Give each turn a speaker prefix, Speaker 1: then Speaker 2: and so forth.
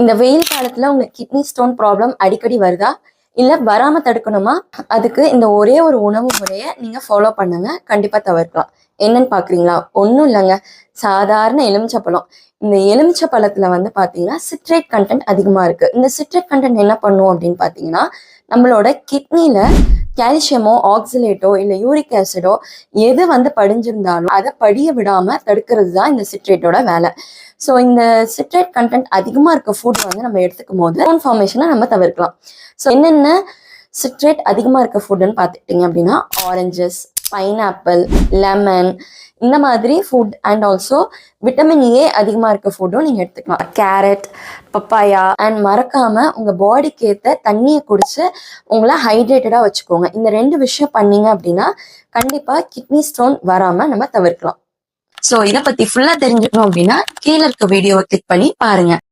Speaker 1: இந்த வெயில் காலத்துல உங்களுக்கு கிட்னி ஸ்டோன் ப்ராப்ளம் அடிக்கடி வருதா? இல்ல வராம தடுக்கணுமா? அதுக்கு இந்த ஒரே ஒரு உணவு முறையை நீங்க ஃபாலோ பண்ணுங்க. கண்டிப்பா தவிர்க்கலாம். என்னன்னு பாக்குறீங்களா? ஒன்றும் இல்லைங்க. சாதாரண எலுமிச்சப்பழம். இந்த எலுமிச்சப்பழத்துல வந்து பாத்தீங்கன்னா சிட்ரேட் கண்டென்ட் அதிகமா இருக்கு. இந்த சிட்ரேட் கண்டென்ட் என்ன பண்ணும் அப்படின்னு பாத்தீங்கன்னா நம்மளோட கிட்னில கால்சியமோ ஆக்சிலேட்டோ இல்லை யூரிக் ஆசிடோ எது வந்து படிஞ்சிருந்தாலும் அதை படிய விடாமல் தடுக்கிறது தான் இந்த சிட்ரேட்டோட வேலை. ஸோ இந்த சிட்ரேட் கண்டென்ட் அதிகமாக இருக்க ஃபுட் வந்து நம்ம எடுத்துக்கும் போது ஸ்டோன் ஃபார்மேஷனை நம்ம தவிர்க்கலாம். ஸோ என்னென்ன சிட்ரேட் அதிகமாக இருக்க ஃபுட்டுன்னு பார்த்துக்கிட்டிங்க அப்படின்னா ஆரஞ்சஸ் பைனாப்பிள் லெமன் இந்த மாதிரி food and also vitamin A அதிகமாக இருக்க ஃபுட்டும் நீங்கள் எடுத்துக்கலாம். கேரட் பப்பாயா அண்ட் மறக்காமல் உங்கள் பாடிக்கு ஏற்ற தண்ணியை குடிச்சு உங்களை ஹைட்ரேட்டடாக வச்சுக்கோங்க. இந்த ரெண்டு விஷயம் பண்ணீங்க அப்படின்னா கண்டிப்பாக கிட்னி ஸ்டோன் வராமல் நம்ம தவிர்க்கலாம். ஸோ இதை பற்றி ஃபுல்லாக தெரிஞ்சுக்கணும் அப்படின்னா கீழே இருக்க வீடியோவை கிளிக் பண்ணி பாருங்கள்